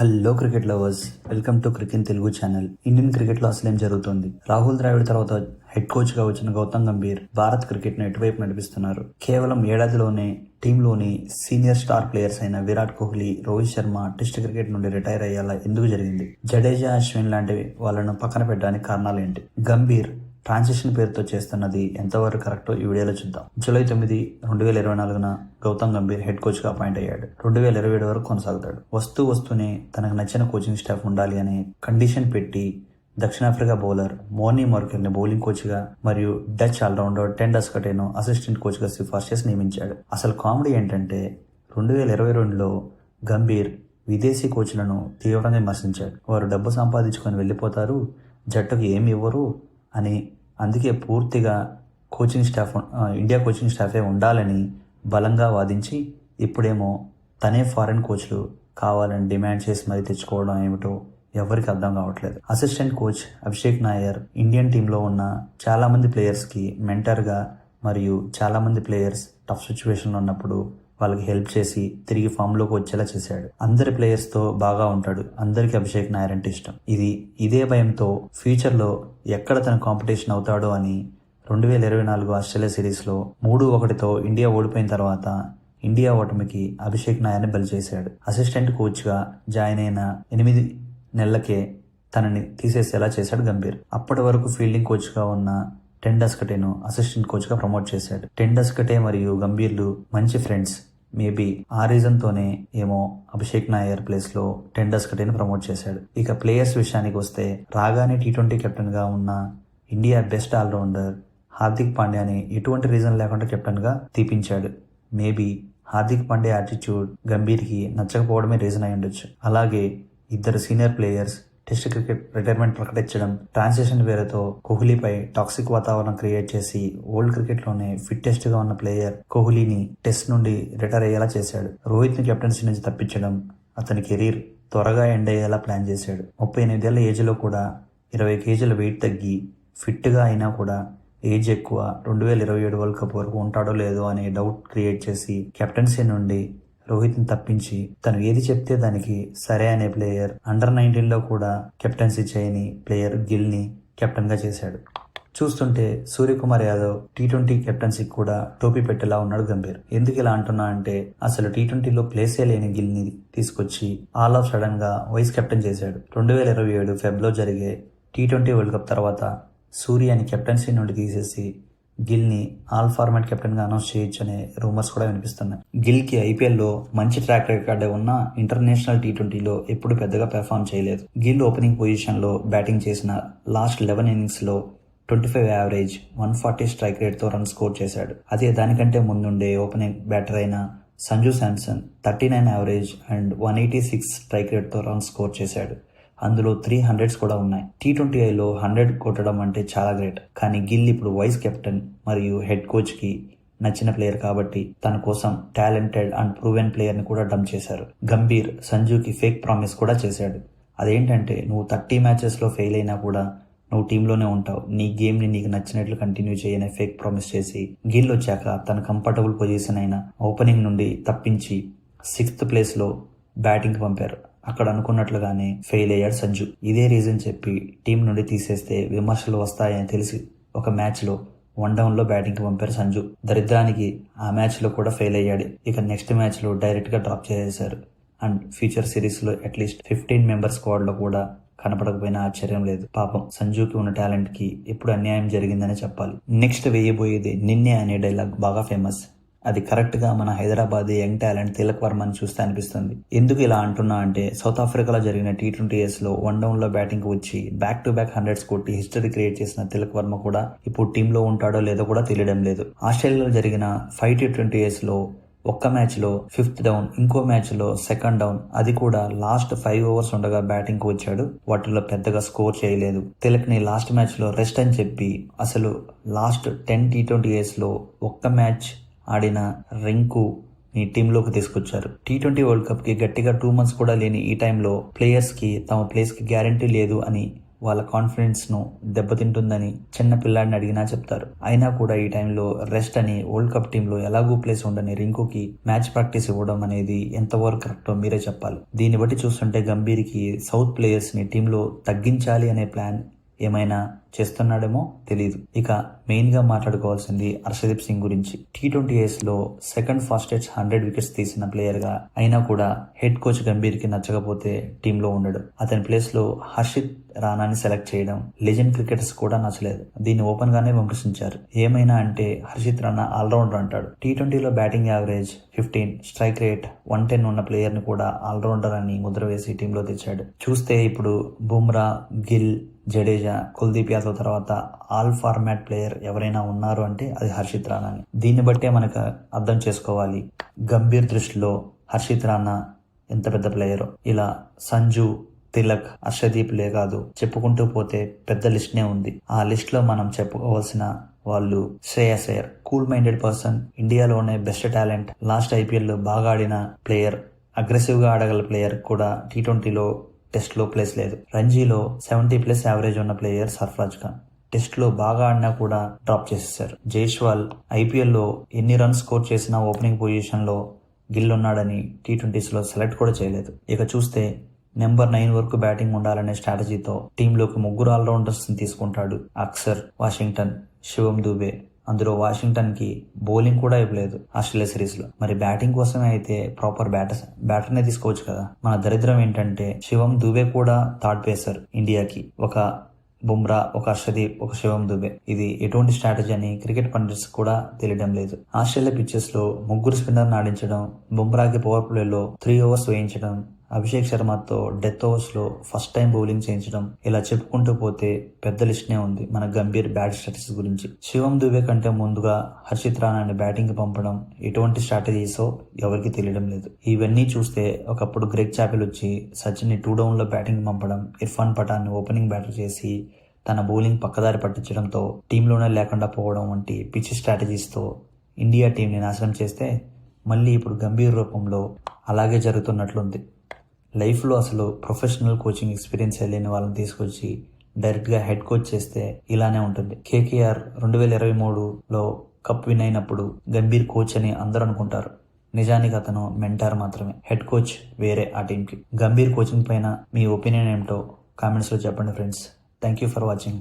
Hello cricket lovers welcome to cricket Telugu channel Indian క్రికెట్లో అసలు ఏం జరుగుతుంది? రాహుల్ ద్రావిడ్ తర్వాత హెడ్ కోచ్గా వచ్చిన గౌతమ్ గంభీర్ భారత్ క్రికెట్ను ఎటువైపు నడిపిస్తున్నారు? కేవలం ఏడాదిలోనే టీంలోని సీనియర్ స్టార్ ప్లేయర్స్ అయిన విరాట్ కోహ్లీ రోహిత్ శర్మ టెస్ట్ క్రికెట్ నుండి రిటైర్ అయ్యేలా ఎందుకు జరిగింది? జడేజా అశ్విన్ లాంటివి వాళ్ళను పక్కన పెట్టడానికి కారణాలు ఏంటి గంభీర్ ట్రాన్సిషన్ పేరుతో చేస్తున్నది ఎంతవరకు కరెక్టో ఈ వీడియోలో చూద్దాం. జూలై తొమ్మిది రెండు వేల ఇరవై నాలుగున గౌతమ్ గంభీర్ హెడ్ కోచ్గా అపాయింట్ అయ్యాడు. రెండు వేల ఇరవై ఏడు వరకు కొనసాగుతాడు. వస్తూ వస్తూనే తనకు నచ్చిన కోచింగ్ స్టాఫ్ ఉండాలి అనే కండిషన్ పెట్టి దక్షిణాఫ్రికా బౌలర్ మోర్నీ మార్కెల్ని బౌలింగ్ కోచ్గా మరియు డచ్ ఆల్రౌండర్ టెండర్స్ కటేను అసిస్టెంట్ కోచ్గా సిఫార్సు చేసి నియమించాడు. అసలు కామెడీ ఏంటంటే రెండు వేల ఇరవై రెండులో గంభీర్ విదేశీ కోచ్లను తీవ్రంగా విమర్శించాడు. వారు డబ్బు సంపాదించుకొని వెళ్ళిపోతారు జట్టుకు ఏమి ఇవ్వరు అని అందుకే పూర్తిగా కోచింగ్ స్టాఫ్ ఇండియా కోచింగ్ స్టాఫే ఉండాలని బలంగా వాదించి ఇప్పుడేమో తనే ఫారెన్ కోచ్లు కావాలని డిమాండ్ చేసి మరీ తెచ్చుకోవడం ఏమిటో ఎవరికి అర్థం కావట్లేదు. Assistant coach Abhishek Nayar Indian టీంలో ఉన్న చాలామంది ప్లేయర్స్కి మెంటర్గా మరియు చాలామంది ప్లేయర్స్ టఫ్ సిచ్యువేషన్లో ఉన్నప్పుడు వాళ్ళకి హెల్ప్ చేసి తిరిగి ఫామ్లోకి వచ్చేలా చేశాడు. అందరి ప్లేయర్స్తో బాగా ఉంటాడు. అందరికి అభిషేక్ నాయర్ అంటే ఇష్టం. ఇది ఇదే భయంతో ఫ్యూచర్లో ఎక్కడ తన కాంపిటీషన్ అవుతాడో అని రెండు వేల ఇరవై నాలుగు ఆస్ట్రేలియా సిరీస్లో మూడు ఒకటితో ఇండియా ఓడిపోయిన తర్వాత ఇండియా ఓటమికి అభిషేక్ నాయర్ని బలి చేశాడు. అసిస్టెంట్ కోచ్గా జాయిన్ అయిన ఎనిమిది నెలలకే తనని తీసేసేలా చేశాడు గంభీర్. అప్పటి వరకు ఫీల్డింగ్ కోచ్గా ఉన్న టెన్ డస్కటేను అసిస్టెంట్ కోచ్గా ప్రమోట్ చేశాడు. టెన్ కటే మరియు గంభీర్లు మంచి ఫ్రెండ్స్ మేబీ ఆ రీజన్ తోనే ఏమో అభిషేక్ నాయర్ ప్లేస్లో టెన్ ప్రమోట్ చేశాడు. ఇక ప్లేయర్స్ విషయానికి వస్తే రాగానే టీ ట్వంటీ కెప్టెన్గా ఉన్న ఇండియా బెస్ట్ ఆల్రౌండర్ హార్దిక్ పాండ్యాని ఎటువంటి రీజన్ లేకుండా కెప్టెన్గా తీపించాడు. మేబీ హార్దిక్ పాండే యాటిట్యూడ్ గంభీర్కి నచ్చకపోవడమే రీజన్ అయి ఉండొచ్చు అలాగే ఇద్దరు senior players test cricket retirement ప్రకటించడం ట్రాన్సిషన్ పేరుతో కోహ్లీపై టాక్సిక్ వాతావరణం క్రియేట్ చేసి వరల్డ్ క్రికెట్లోనే ఫిట్టెస్ట్గా ఉన్న ప్లేయర్ కోహ్లీని టెస్ట్ నుండి రిటైర్ అయ్యేలా చేశాడు. రోహిత్ని కెప్టెన్సీ నుంచి తప్పించడం అతని కెరీర్ త్వరగా ఎండ్ అయ్యేలా ప్లాన్ చేశాడు. ముప్పై ఎనిమిదేళ్ళ ఏజ్లో కూడా ఇరవై కేజీల వెయిట్ తగ్గి ఫిట్గా అయినా కూడా ఏజ్ ఎక్కువ రెండు వేల ఇరవై ఏడు వరల్డ్ కప్ వరకు ఉంటాడో లేదో అనే డౌట్ క్రియేట్ చేసి కెప్టెన్సీ నుండి రోహిత్ని తప్పించి తను ఏది చెప్తే దానికి సరే అనే ప్లేయర్ అండర్ నైన్టీన్లో కూడా కెప్టెన్సీ చేయని ప్లేయర్ గిల్ని కెప్టెన్గా కెప్టెన్గా చేశాడు. చూస్తుంటే సూర్యకుమార్ యాదవ్ టీ ట్వంటీ కెప్టెన్సీకి కూడా టోపీ పెట్టేలా ఉన్నాడు గంభీర్. ఎందుకు ఇలా అంటున్నా అంటే అసలు టీ ట్వంటీలో ప్లేసే లేని గిల్ని తీసుకొచ్చి ఆల్ ఆఫ్ సడన్గా వైస్ కెప్టెన్ చేశాడు. రెండు వేల ఇరవై ఏడు ఫెబ్లో జరిగే టీ ట్వంటీ వరల్డ్ కప్ తర్వాత సూర్యని కెప్టెన్సీ నుండి తీసేసి గిల్ని ఆల్ ఫార్మాట్ కెప్టెన్గా అనౌన్స్ చేయొచ్చు అనే రూమర్స్ కూడా వినిపిస్తున్నాయి. గిల్కి ఐపీఎల్లో మంచి ట్రాక్ రికార్డ్ ఉన్న ఇంటర్నేషనల్ టీ ట్వంటీలో ఎప్పుడు పెద్దగా పెర్ఫామ్ చేయలేదు. గిల్ ఓపెనింగ్ పొజిషన్లో బ్యాటింగ్ చేసిన లాస్ట్ లెవెన్ ఇన్నింగ్స్లో twenty five average one forty strike రేట్తో run score చేశాడు. అదే దానికంటే ముందుండే ఓపెనింగ్ బ్యాటర్ అయిన Sanju Samson thirty nine average and one eighty six strike రేట్తో run score చేశాడు. అందులో త్రీ హండ్రెడ్స్ కూడా ఉన్నాయి. టీ ట్వంటీ ఐలో హండ్రెడ్ కొట్టడం అంటే చాలా గ్రేట్ కానీ గిల్ ఇప్పుడు వైస్ కెప్టెన్ మరియు హెడ్ కోచ్కి నచ్చిన ప్లేయర్ కాబట్టి తన కోసం టాలెంటెడ్ అండ్ ప్రూవెన్ ప్లేయర్ని కూడా డమ్ చేశారు. గంభీర్ సంజుకి ఫేక్ ప్రామిస్ కూడా చేశాడు. అదేంటంటే నువ్వు థర్టీ మ్యాచెస్లో ఫెయిల్ అయినా కూడా నువ్వు టీంలోనే ఉంటావు. నీ గేమ్ని నీకు నచ్చినట్లు కంటిన్యూ చేయని ఫేక్ ప్రామిస్ చేసి గిల్ వచ్చాక తన కంఫర్టబుల్ పొజిషన్ అయిన ఓపెనింగ్ నుండి తప్పించి సిక్స్త్ ప్లేస్లో బ్యాటింగ్కి బ్యాటింగ్ పంపారు. అక్కడ అనుకున్నట్లుగానే ఫెయిల్ అయ్యాడు సంజు. ఇదే రీజన్ చెప్పి టీం నుండి తీసేస్తే విమర్శలు వస్తాయని తెలిసి ఒక మ్యాచ్లో వన్ డౌన్లో బ్యాటింగ్కి పంపారు సంజు. దరిద్రానికి ఆ మ్యాచ్లో కూడా ఫెయిల్ అయ్యాడు. ఇక నెక్స్ట్ మ్యాచ్లో డైరెక్ట్గా డ్రాప్ చేసేశారు. అండ్ ఫ్యూచర్ సిరీస్లో అట్లీస్ట్ ఫిఫ్టీన్ మెంబర్ స్క్వాడ్లో కూడా కనపడకపోయినా ఆశ్చర్యం లేదు. పాపం సంజుకి ఉన్న టాలెంట్కి ఎప్పుడు అన్యాయం జరిగిందనే చెప్పాలి. నెక్స్ట్ వేయబోయేది నిన్నే అనే డైలాగ్ బాగా ఫేమస్ అది కరెక్ట్గా మన హైదరాబాద్ యంగ్ టాలెంట్ తిలక్ వర్మని చూస్తే అనిపిస్తుంది. ఎందుకు ఇలా అంటున్నా అంటే సౌత్ ఆఫ్రికాలో జరిగిన టీ ట్వంటీ ఇయర్స్లో వన్ డౌన్లో బ్యాటింగ్కి బ్యాటింగ్ వచ్చి బ్యాక్ టు బ్యాక్ హండ్రెడ్స్ కొట్టి హిస్టరీ క్రియేట్ చేసిన తిలక్ వర్మ కూడా ఇప్పుడు టీంలో ఉంటాడో లేదో కూడా తెలియడం లేదు. ఆస్ట్రేలియాలో జరిగిన ఫైవ్ టీ ట్వంటీ ఇయర్స్లో ఒక్క మ్యాచ్లో ఫిఫ్త్ డౌన్ ఇంకో మ్యాచ్లో సెకండ్ డౌన్ అది కూడా లాస్ట్ ఫైవ్ ఓవర్స్ ఉండగా బ్యాటింగ్కి వచ్చాడు. వాటిలో పెద్దగా స్కోర్ చేయలేదు. తిలక్ని లాస్ట్ మ్యాచ్లో రెస్ట్ అని చెప్పి అసలు లాస్ట్ టెన్ టీ ట్వంటీ ఇయర్స్లో ఒక్క మ్యాచ్ ఆడిన రింకు ని టీంలోకి తీసుకొచ్చారు. టీ ట్వంటీ వరల్డ్ కప్కి గట్టిగా టూ మంత్స్ కూడా లేని ఈ టైంలో ప్లేయర్స్కి తమ ప్లేస్కి గ్యారంటీ లేదు అని వాళ్ళ కాన్ఫిడెన్స్ను దెబ్బతింటుందని చిన్న పిల్లాడిని అడిగినా చెప్తారు. అయినా కూడా ఈ టైంలో రెస్ట్ అని వరల్డ్ కప్ టీంలో ఎలాగూ ప్లేస్ ఉండని రింకుకి మ్యాచ్ ప్రాక్టీస్ ఇవ్వడం అనేది ఎంతవరకు కరెక్టో మీరే చెప్పాలి. దీన్ని బట్టి చూస్తుంటే గంభీర్కి సౌత్ ప్లేయర్స్ని టీంలో తగ్గించాలి అనే ప్లాన్ ఏమైనా చేస్తున్నాడేమో తెలియదు ఇక మెయిన్గా మాట్లాడుకోవాల్సింది హర్షదీప్ సింగ్ గురించి. టీ ట్వంటీ లో సెకండ్ ఫాస్టెస్ట్ హండ్రెడ్ వికెట్స్ తీసిన ప్లేయర్గా అయినా కూడా హెడ్ కోచ్ గంభీర్కి నచ్చకపోతే టీంలో ఉండడు. అతని ప్లేస్లో హర్షిత్ రానాని సెలెక్ట్ చేయడం లెజెండ్ క్రికెటర్స్ కూడా నచ్చలేదు. దీన్ని ఓపెన్ గానే విమర్శించారు ఏమైనా అంటే హర్షిత్ రానా ఆల్రౌండర్ అంటాడు. టీ ట్వంటీలో batting average fifteen strike rate one ten ఉన్న ప్లేయర్ని కూడా ఆల్రౌండర్ అని ముద్ర వేసి టీంలో తెచ్చాడు. చూస్తే ఇప్పుడు బుమ్రా గిల్ జడేజా కుల్దీప్ యాదవ్ తర్వాత ఆల్ ఫార్మాట్ ప్లేయర్ ఎవరైనా ఉన్నారు అంటే అది హర్షిత్ రాణా అని. దీన్ని బట్టే మనకు అర్థం చేసుకోవాలి. గంభీర్ దృష్టిలో హర్షిత్ రాణా ఎంత పెద్ద ప్లేయర్? ఇలా సంజు తిలక్ హర్షదీప్లే కాదు చెప్పుకుంటూ పోతే పెద్ద లిస్ట్నే ఉంది. ఆ లిస్ట్లో మనం చెప్పుకోవాల్సిన వాళ్ళు Shreyas Iyer cool minded person ఇండియాలోనే బెస్ట్ టాలెంట్ లాస్ట్ ఐపీఎల్లో బాగా ఆడిన ప్లేయర్ అగ్రెసివ్గా ఆడగల ప్లేయర్ కూడా టీ ట్వంటీలో టెస్ట్లో ప్లేస్ లేదు. రంజీలో సెవెంటీ ప్లస్ యావరేజ్ ఉన్న ప్లేయర్ సర్ఫరాజ్ ఖాన్. టెస్ట్లో బాగా ఆడినా కూడా డ్రాప్ చేసేసారు జైష్వాల్ ఐపీఎల్లో ఎన్ని రన్స్ స్కోర్ చేసినా ఓపెనింగ్ పొజిషన్లో గిల్ ఉన్నాడని టీ ట్వంటీస్లో సెలెక్ట్ కూడా చేయలేదు. ఇక చూస్తే నెంబర్ నైన్ వరకు బ్యాటింగ్ ఉండాలనే స్ట్రాటజీతో టీంలోకి ముగ్గురు ఆల్రౌండర్స్ తీసుకుంటాడు అక్సర్ వాషింగ్టన్ శివం దుబే. అందులో వాషింగ్టన్కి బౌలింగ్ కూడా ఇవ్వలేదు ఆస్ట్రేలియా సిరీస్లో మరి బ్యాటింగ్ కోసమే అయితే ప్రాపర్ బ్యాటర్ బ్యాటర్ నే తీసుకోవచ్చు కదా? మన దరిద్రం ఏంటంటే శివం దుబే కూడా థర్డ్ పేసర్ ఇండియాకి. ఒక బుమ్రా ఒక అర్షదీప్ ఒక శివం దుబే. ఇది ఎటువంటి స్ట్రాటజీ అని క్రికెట్ పండిట్స్ కూడా తెలియడం లేదు. ఆస్ట్రేలియా పిచ్చెస్లో ముగ్గురు స్పిన్నర్ ఆడించడం బుమ్రాకి పవర్ ప్లేలో త్రీ ఓవర్స్ వేయించడం అభిషేక్ శర్మతో డెత్ ఓవర్స్లో ఫస్ట్ టైం బౌలింగ్ చేయించడం ఇలా చెప్పుకుంటూ పోతే పెద్ద లిస్ట్నే ఉంది మన గంభీర్ బ్యాట్ స్ట్రాటజీస్ గురించి. శివం దుబే కంటే ముందుగా హర్షిత్ రాణాని బ్యాటింగ్ పంపడం ఎటువంటి స్ట్రాటజీసో ఎవరికి తెలియడం లేదు. ఇవన్నీ చూస్తే ఒకప్పుడు గ్రెగ్ చాపెల్ వచ్చి సచిన్ని టూ డౌన్లో బ్యాటింగ్ పంపడం ఇర్ఫాన్ పటాన్ని ఓపెనింగ్ బ్యాటర్ చేసి తన బౌలింగ్ పక్కదారి పట్టించడంతో టీంలోనే లేకుండా పోవడం వంటి పిచ్చి స్ట్రాటజీస్తో ఇండియా టీంని నాశనం చేస్తే మళ్ళీ ఇప్పుడు గంభీర్ రూపంలో అలాగే జరుగుతున్నట్లుంది. లైఫ్లో అసలు ప్రొఫెషనల్ కోచింగ్ ఎక్స్పీరియన్స్ లేని వాళ్ళని తీసుకొచ్చి డైరెక్ట్గా హెడ్ కోచ్ చేస్తే ఇలానే ఉంటుంది. కేకేఆర్ రెండు వేల ఇరవై మూడులో కప్ విన్ అయినప్పుడు గంభీర్ కోచ్ అని అందరూ అనుకుంటారు. నిజానికి అతను మెంటార్ మాత్రమే. హెడ్ కోచ్ వేరే ఆ టీంకి. గంభీర్ కోచింగ్ పైన మీ ఒపీనియన్ ఏమిటో కామెంట్స్లో చెప్పండి friends. Thank you for watching.